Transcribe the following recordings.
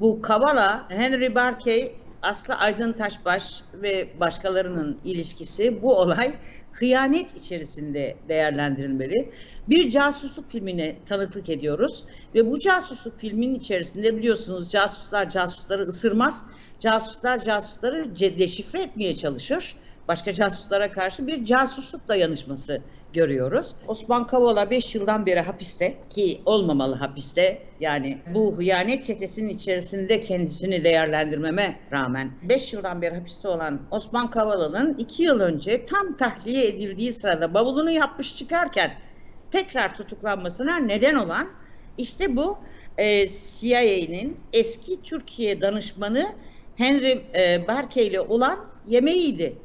bu Kavala, Henry Barkey, Aslı Aydın Taşbaş ve başkalarının ilişkisi bu olay hıyanet içerisinde değerlendirilmeli. Bir casusluk filmine tanıklık ediyoruz ve bu casusluk filmin içerisinde biliyorsunuz casuslar casusları ısırmaz, casuslar casusları deşifre etmeye çalışır. Başka casuslara karşı bir casusluk dayanışması görüyoruz. Osman Kavala 5 yıldan beri hapiste ki olmamalı hapiste. Yani bu hıyanet çetesinin içerisinde kendisini değerlendirmeme rağmen 5 yıldan beri hapiste olan Osman Kavala'nın 2 yıl önce tam tahliye edildiği sırada bavulunu yapmış çıkarken tekrar tutuklanmasına neden olan işte bu e, CIA'nin eski Türkiye danışmanı Henry e, Barkey ile olan yemeğiydi.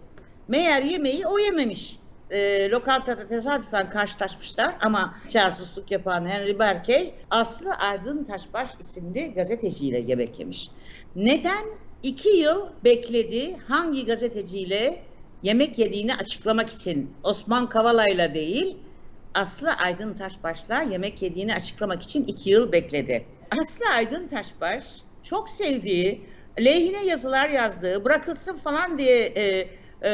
Meğer yemeği o yememiş. E, lokantada tesadüfen karşılaşmışlar ama casusluk yapan Henry Barkey Aslı Aydın Taşbaş isimli gazeteciyle yemek yemiş. Neden? iki yıl bekledi hangi gazeteciyle yemek yediğini açıklamak için Osman Kavala'yla değil Aslı Aydın Taşbaş'la yemek yediğini açıklamak için iki yıl bekledi. Aslı Aydın Taşbaş çok sevdiği, lehine yazılar yazdığı, bırakılsın falan diye e, e,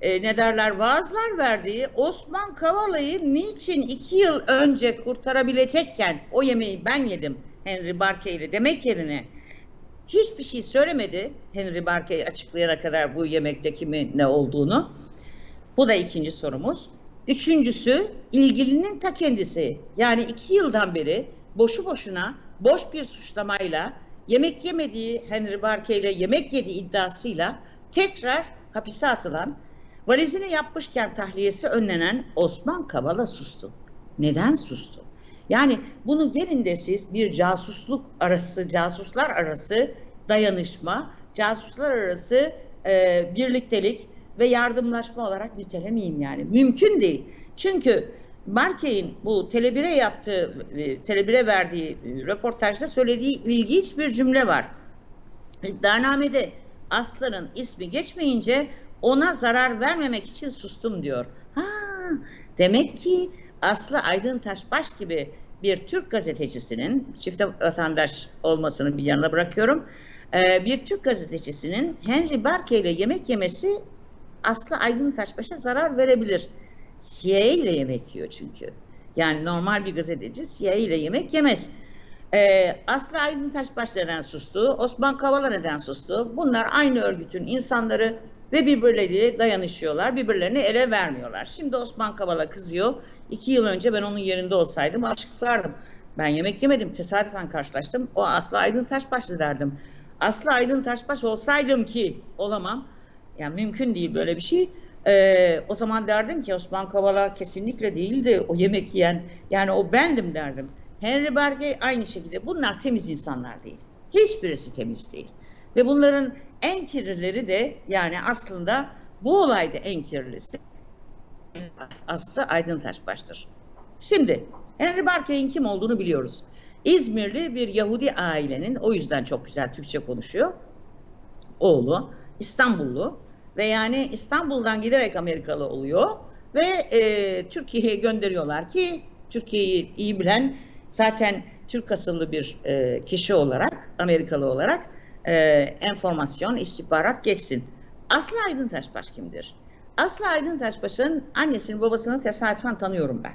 e, ne derler vaazlar verdiği Osman Kavala'yı niçin iki yıl önce kurtarabilecekken o yemeği ben yedim Henry Barkey ile demek yerine hiçbir şey söylemedi Henry Barkey açıklayana kadar bu yemekte kimin ne olduğunu. Bu da ikinci sorumuz. Üçüncüsü ilgilinin ta kendisi. Yani iki yıldan beri boşu boşuna boş bir suçlamayla yemek yemediği Henry Barkey ile yemek yediği iddiasıyla tekrar hapise atılan valizini yapmışken tahliyesi önlenen Osman Kavala sustu. Neden sustu? Yani bunu gelin de siz bir casusluk arası, casuslar arası dayanışma, casuslar arası e, birliktelik ve yardımlaşma olarak nitelemeyeyim yani. Mümkün değil. Çünkü Markey'in bu Tele1'e yaptığı, e, Tele1'e verdiği e, röportajda söylediği ilginç bir cümle var. İddianamede Aslan'ın ismi geçmeyince ona zarar vermemek için sustum diyor. Ha, demek ki Aslı Aydın Taşbaş gibi bir Türk gazetecisinin, çifte vatandaş olmasını bir yana bırakıyorum, e, bir Türk gazetecisinin Henry Barkey ile yemek yemesi Aslı Aydın Taşbaş'a zarar verebilir. CIA ile yemek yiyor çünkü. Yani normal bir gazeteci CIA ile yemek yemez. Ee, Aslı Aydın Taşbaş neden sustu? Osman Kavala neden sustu? Bunlar aynı örgütün insanları ve birbirleriyle dayanışıyorlar. Birbirlerini ele vermiyorlar. Şimdi Osman Kavala kızıyor. İki yıl önce ben onun yerinde olsaydım açıklardım. Ben yemek yemedim. Tesadüfen karşılaştım. O Aslı Aydın Taşbaş'tı derdim. Aslı Aydın Taşbaş olsaydım ki olamam. Yani mümkün değil böyle bir şey. Ee, o zaman derdim ki Osman Kavala kesinlikle değildi o yemek yiyen. Yani o bendim derdim. Henry Bargey aynı şekilde. Bunlar temiz insanlar değil. Hiçbirisi temiz değil. Ve bunların en kirlileri de yani aslında bu olayda en kirlisi Aslı Aydın Taşbaş'tır. Şimdi Henry Barkey'in kim olduğunu biliyoruz. İzmirli bir Yahudi ailenin o yüzden çok güzel Türkçe konuşuyor. Oğlu İstanbullu ve yani İstanbul'dan giderek Amerikalı oluyor ve e, Türkiye'ye gönderiyorlar ki Türkiye'yi iyi bilen zaten Türk asıllı bir e, kişi olarak Amerikalı olarak e, enformasyon, istihbarat geçsin. Aslı Aydın Taşbaş kimdir? Aslı Aydın Taşbaş'ın annesini babasını tesadüfen tanıyorum ben.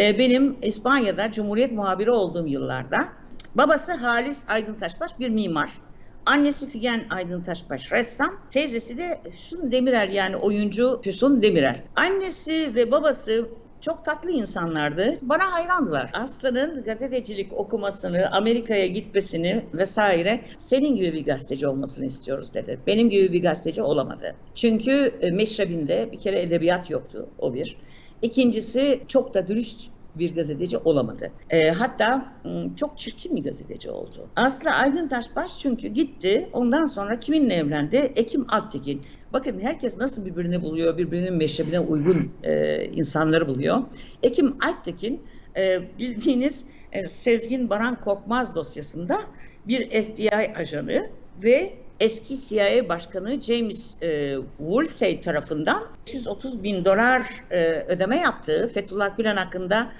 E, benim İspanya'da Cumhuriyet muhabiri olduğum yıllarda babası Halis Aydın Taşbaş bir mimar. Annesi Figen Aydın Taşbaş ressam, teyzesi de Füsun Demirel yani oyuncu Füsun Demirel. Annesi ve babası çok tatlı insanlardı. Bana hayrandılar. Aslı'nın gazetecilik okumasını, Amerika'ya gitmesini vesaire senin gibi bir gazeteci olmasını istiyoruz dedi. Benim gibi bir gazeteci olamadı. Çünkü e, meşrebinde bir kere edebiyat yoktu o bir. İkincisi çok da dürüst bir gazeteci olamadı. E, hatta m, çok çirkin bir gazeteci oldu. Aslı Aydın Taşbaş çünkü gitti. Ondan sonra kiminle evlendi? Ekim Alptekin. Bakın herkes nasıl birbirini buluyor, birbirinin meşrebine uygun e, insanları buluyor. Ekim Alptekin e, bildiğiniz e, Sezgin Baran Korkmaz dosyasında bir FBI ajanı ve eski CIA Başkanı James e, Woolsey tarafından 330 bin dolar e, ödeme yaptığı Fethullah Gülen hakkında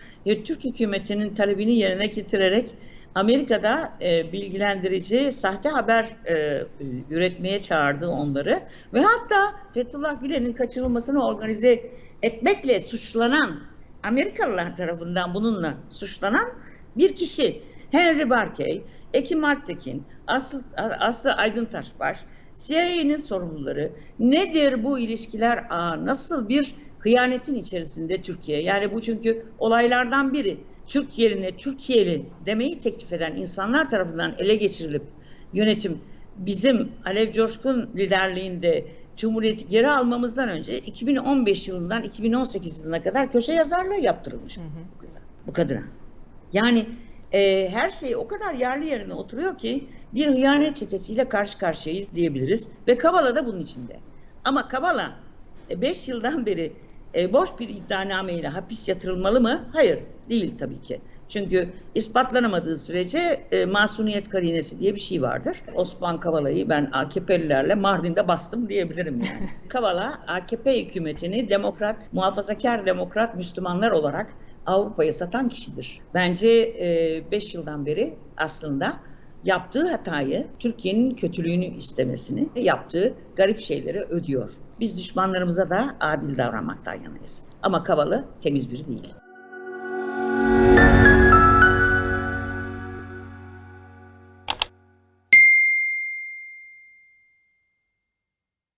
Türk hükümetinin talebini yerine getirerek Amerika'da e, bilgilendirici sahte haber e, üretmeye çağırdı onları. Ve hatta Fethullah Gülen'in kaçırılmasını organize etmekle suçlanan Amerikalılar tarafından bununla suçlanan bir kişi Henry Barkey, Ekim Alptekin, Aslı, Aslı Aydın Taşbaş, CIA'nin sorumluları nedir bu ilişkiler Aa, nasıl bir hıyanetin içerisinde Türkiye yani bu çünkü olaylardan biri Türk yerine Türkiye'li demeyi teklif eden insanlar tarafından ele geçirilip yönetim bizim Alev Coşkun liderliğinde Cumhuriyeti geri almamızdan önce 2015 yılından 2018 yılına kadar köşe yazarlığı yaptırılmış Hı hı. bu kıza, bu kadına. Yani e, her şey o kadar yerli yerine oturuyor ki bir hıyanet çetesiyle karşı karşıyayız diyebiliriz ve Kavala da bunun içinde. Ama Kavala 5 yıldan beri e, boş bir iddianameyle hapis yatırılmalı mı? Hayır, değil tabii ki. Çünkü ispatlanamadığı sürece e, masumiyet karinesi diye bir şey vardır. Osman Kavala'yı ben AKP'lilerle Mardin'de bastım diyebilirim yani. Kavala AKP hükümetini demokrat, muhafazakar demokrat Müslümanlar olarak Avrupa'ya satan kişidir. Bence 5 yıldan beri aslında yaptığı hatayı, Türkiye'nin kötülüğünü istemesini, yaptığı garip şeyleri ödüyor. Biz düşmanlarımıza da adil davranmaktan yanayız. Ama Kavalı temiz biri değil.